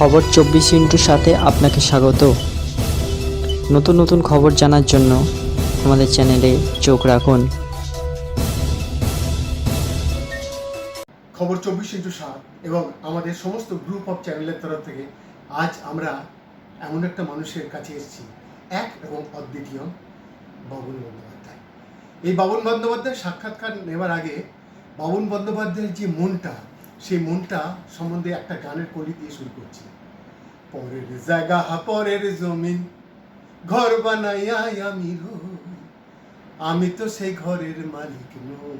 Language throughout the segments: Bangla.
খবর চব্বিশ ইন্টুর সাথে আপনাকে স্বাগত। নতুন নতুন খবর জানার জন্য আমাদের চ্যানেলে চোখ রাখুন। খবর চব্বিশ ইন্টু সাত এবং আমাদের সমস্ত গ্রুপ অফ চ্যানেলের তরফ থেকে আজ আমরা এমন একটা মানুষের কাছে এসেছি, এক এবং অদ্বিতীয় বাবুল বন্দ্যোপাধ্যায়। এই বাবুল বন্দ্যোপাধ্যায় সাক্ষাৎকার নেওয়ার আগে বাবুল বন্দ্যোপাধ্যায়ের যে মনটা সেই মনটা সম্বন্ধে একটা গানের কলি দিয়ে শুরু করছি। পরের জায়গা পরের জমিন ঘর বানাইয়া আমি আমি তো সেই ঘরের মালিক নই।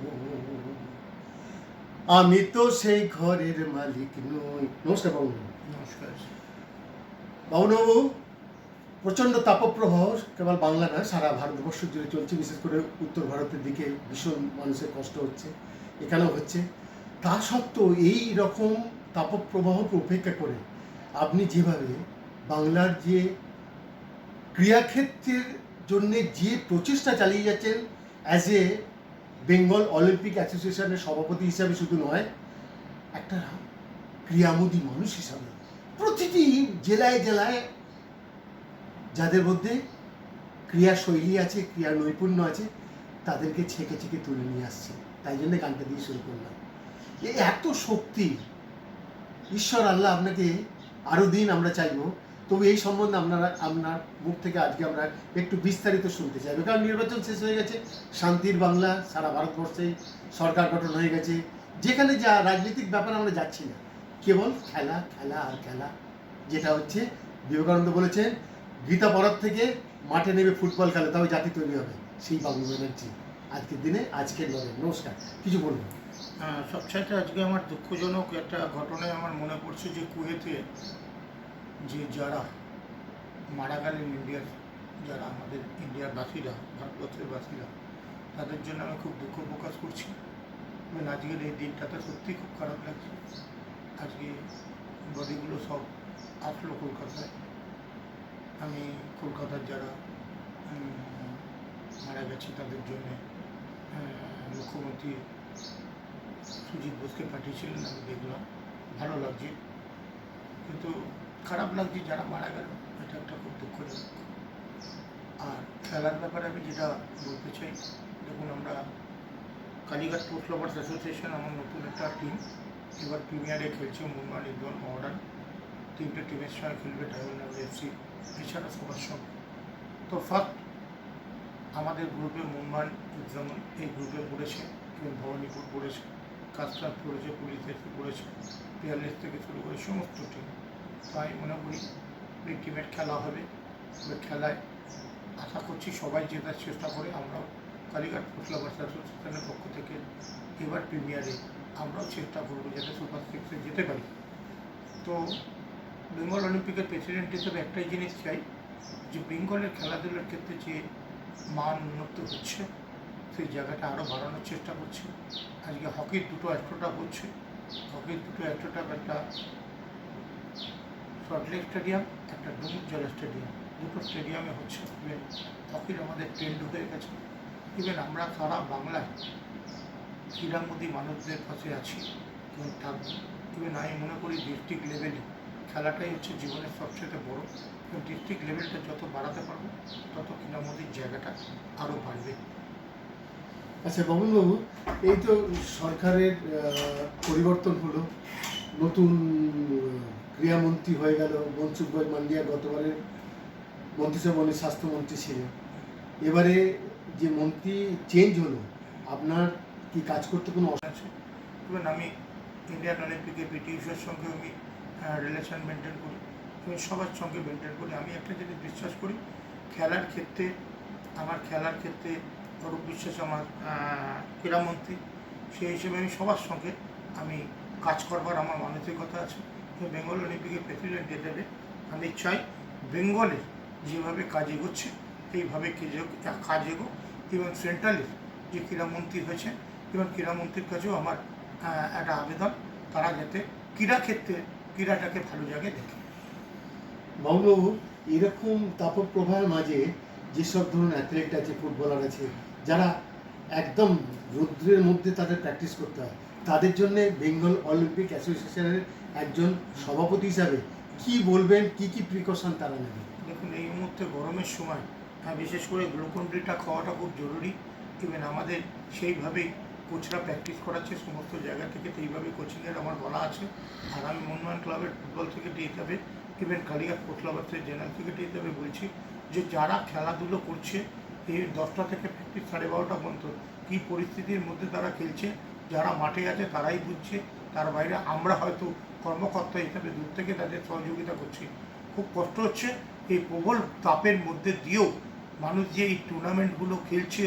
আমি তো সেই ঘরের মালিক নই। নমস্কার বাবু। নমস্কার। বাবুবাবু প্রচণ্ড তাপপ্রবাহ কেবল বাংলা নয় সারা ভারতবর্ষ জুড়ে চলছে। বিশেষ করে উত্তর ভারতের দিকে ভীষণ মানুষের কষ্ট হচ্ছে। এখানেও হচ্ছে। তা সত্ত্বেও এই রকম তাপপ্রবাহকে উপেক্ষা করে আপনি যেভাবে বাংলার যে ক্রীড়াক্ষেত্রের জন্য যে প্রচেষ্টা চালিয়ে যাচ্ছেন অ্যাজ এ বেঙ্গল অলিম্পিক অ্যাসোসিয়েশনের সভাপতি হিসাবে শুধু নয়, একটা ক্রিয়ামোদী মানুষ হিসাবে। প্রতিটি জেলায় জেলায় যাদের মধ্যে ক্রিয়া শৈলী আছে ক্রিয়া নৈপুণ্য আছে, তাদেরকে ছেঁকে ছেঁকে তুলে নিয়ে আসছে। তাই জন্য গানটা দিয়ে শুরু করলাম। এই এত শক্তি। ঈশ্বর আল্লাহ আপনাকে আরও দিন আমরা চাইব। তবু এই সম্বন্ধে আপনারা, আপনার মুখ থেকে আজকে আমরা একটু বিস্তারিত শুনতে চাইব। কারণ নির্বাচন শেষ হয়ে গেছে, শান্তির বাংলা সারা ভারতবর্ষে সরকার গঠন হয়ে গেছে। যেখানে যা রাজনৈতিক ব্যাপার আমরা যাচ্ছি না। কেবল খেলা খেলা আর খেলা। যেটা হচ্ছে, বিবেকানন্দ বলেছেন, গীতা পড়ার থেকে মাঠে নেমে ফুটবল খেলে তবে জাতি তৈরি হবে। সেই বাবু ব্যানার্জি আজকের দিনে, আজকের লড়াই। নমস্কার। কিছু বলবেন সবচাইতে আজকে আমার দুঃখজনক একটা ঘটনায় আমার মনে পড়ছে যে কুয়েতে যে যারা মারা গেলেন ইন্ডিয়ার, যারা আমাদের ইন্ডিয়ার বাসীরা, ভারতবর্ষের বাসীরা, তাদের জন্য আমি খুব দুঃখ প্রকাশ করছি। এবং আজকের এই দিনটাতে সত্যি খুব খারাপ লাগছে। আজকে বডিগুলো সব আসলো কলকাতায়। আমি কলকাতার যারা মারা গেছে তাদের জন্য মুখ্যমন্ত্রী সুজিত বোসকে পাঠিয়েছিলেন, আমি দেখলাম। ভালো লাগছে। কিন্তু খারাপ লাগছে যারা মারা গেল, এটা একটা খুব দুঃখজনক আর খেলার ব্যাপারে আমি যেটা বলতে চাই, দেখুন আমরা কালীঘাট স্পোর্টস লাভার্স অ্যাসোসিয়েশন আমার নতুন একটা টিম এবার প্রিমিয়ারে খেলছে মুম্বাই ইন্দোর মডার্ন তিনটে টিমের সঙ্গে খেলবে ডায়মন্ড এফসি এছাড়া সবার সঙ্গে। তো ফার্স্ট আমাদের গ্রুপে মুম্বাই যেমন এই গ্রুপে পড়েছে, এবং ভবানীপুর পড়েছে। কাস্টার করেছে, পুলিশ এসে পড়েছে পিয়ারলেস থেকে শুরু করে সমস্ত টিম তাই মনে করি টিমের খেলা হবে। ওই খেলায় আশা করছি সবাই জেতার চেষ্টা করে। আমরাও কালীঘাট ফুটলা অ্যাসোসিয়েশনের পক্ষ থেকে এবার প্রিমিয়ারে আমরাও চেষ্টা করব যাতে সুপার সিক্সে যেতে পারি। তো বেঙ্গল অলিম্পিকের প্রেসিডেন্ট হিসেবে একটাই জিনিস চাই যে বেঙ্গলের খেলাধুলার ক্ষেত্রে যে মান উন্নত হচ্ছে সেই জায়গাটা আরও বাড়ানোর চেষ্টা করছে। আজকে হকির দুটো অ্যাস্ট্রোটাপ হচ্ছে হকির দুটো অ্যাস্ট্রোটাপ একটা সল্টলেক স্টেডিয়াম, একটা ডুমুর জলা স্টেডিয়াম। দুটো স্টেডিয়ামে হচ্ছে ইভেন হকির আমাদের ট্রেন্ড হয়ে গেছে। ইভেন আমরা সারা বাংলায় ক্রীড়ামোদী মানুষদের পাশে আছি এবং থাকব। ইভেন আমি মনে করি ডিস্ট্রিক্ট লেভেলে খেলাটাই হচ্ছে জীবনের সবচেয়ে বড়। এবং ডিস্ট্রিক্ট লেভেলটা যত বাড়াতে পারব, তত ক্রীড়ামোদীর জায়গাটা আরও বাড়বে। আচ্ছা বাবুলবাবু এই তো সরকারের পরিবর্তন হলো, নতুন ক্রীড়ামন্ত্রী হয়ে গেল, মনসুখ ভাই মান্ডিয়া গতবারের মন্ত্রিসভা উনি স্বাস্থ্যমন্ত্রী ছিলেন। এবারে যে মন্ত্রী চেঞ্জ হলো, আপনার কি কাজ করতে কোনো অসুবিধা আছে? আমি ইন্ডিয়ান অলিম্পিকে উষার সঙ্গে আমি রিলেশন মেনটেন করি আমি সবার সঙ্গে মেনটেন করি। আমি একটা জিনিস বিশ্বাস করি, খেলার ক্ষেত্রে, আমার খেলার ক্ষেত্রে অরূপ বিশ্বাস আমার ক্রীড়ামন্ত্রী, সেই হিসেবে আমি সবার সঙ্গে আমি কাজ করবার আমার মানসিকতা আছে। বেঙ্গল অলিম্পিকের প্রেসিডেন্ট হিসেবে আমি চাই বেঙ্গলের যেভাবে কাজ এগোচ্ছে, এইভাবে কাজ এগো এবং সেন্ট্রালের যে ক্রীড়ামন্ত্রী হয়েছে এবং ক্রীড়ামন্ত্রীর কাছেও আমার একটা আবেদন, তারা যাতে ক্রীড়াক্ষেত্রে ক্রীড়াটাকে ভালো জায়গায় দেখে। বাবুবাবু এরকম তাপপ্রবাহের মাঝে যেসব ধরুন অ্যাথলেট আছে ফুটবলার আছে যারা একদম রৌদ্রের মধ্যে তাদের প্র্যাকটিস করতে হয়। তাদের জন্য বেঙ্গল অলিম্পিক অ্যাসোসিয়েশনের একজন সভাপতি হিসাবে কি বলবেন, কি কি প্রিকশন তারা নেবে? দেখুন, এই মুহূর্তে গরমের সময় হ্যাঁ বিশেষ করে গ্লুকন ডিটা খাওয়াটা খুব জরুরি। ইভেন আমাদের সেইভাবেই কোচরা প্র্যাকটিস করাচ্ছে, সমস্ত জায়গা থেকে তো এইভাবে কোচিংয়ের আমার বলা আছে। আর আমি মনমোহন ক্লাবের ফুটবল সেক্রেটারি হিসাবে ইভেন কালিয়া স্পোর্টস ক্লাবের জেনারেল সেক্রেটারি হিসাবে বলছি যে যারা খেলাধুলো করছে এই দশটা থেকে প্র্যাকটিস সাড়ে বারোটা পর্যন্ত কী পরিস্থিতির মধ্যে তারা খেলছে, যারা মাঠে আছে তারাই বুঝছে, তার বাইরে আমরা হয়তো কর্মকর্তা হিসাবে দূর থেকে তাদের সহযোগিতা করছি। খুব কষ্ট হচ্ছে এই প্রবল তাপের মধ্যে দিয়েও মানুষ যে এই টুর্নামেন্টগুলো খেলছে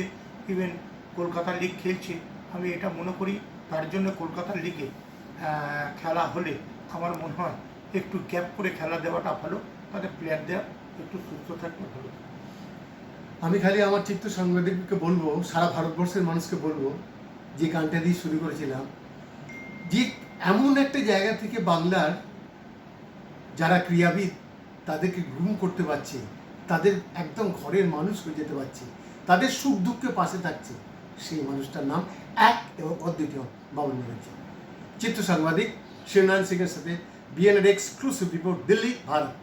ইভেন কলকাতা লিগ খেলছে, আমি এটা মনে করি, তার জন্য কলকাতা লিগে খেলা হলে আমার মনে হয় একটু গ্যাপ করে খেলা দেওয়াটা ভালো তাদের প্লেয়ারদের একটু সুস্থ থাকলে ভালো। আমি খালি আমার চিত্র সাংবাদিককে বলব, সারা ভারতবর্ষের মানুষকে বলব, যে গানটা দিয়ে শুরু করেছিলাম, যে এমন একটা জায়গা থেকে বাংলার যারা ক্রীড়াবিদ, তাদেরকে গ্রুম করতে পারছে, তাদের একদম ঘরের মানুষ হয়ে যেতে পারছে, তাদের সুখ দুঃখে পাশে থাকছে, সেই মানুষটার নাম এক এবং অদ্বিতীয় বাবুল মুখার্জি চিত্র সাংবাদিক শিবনারায়ণ সিংয়ের সাথে বিএনএর এক্সক্লুসিভ রিপোর্ট দিল্লি, ভারত।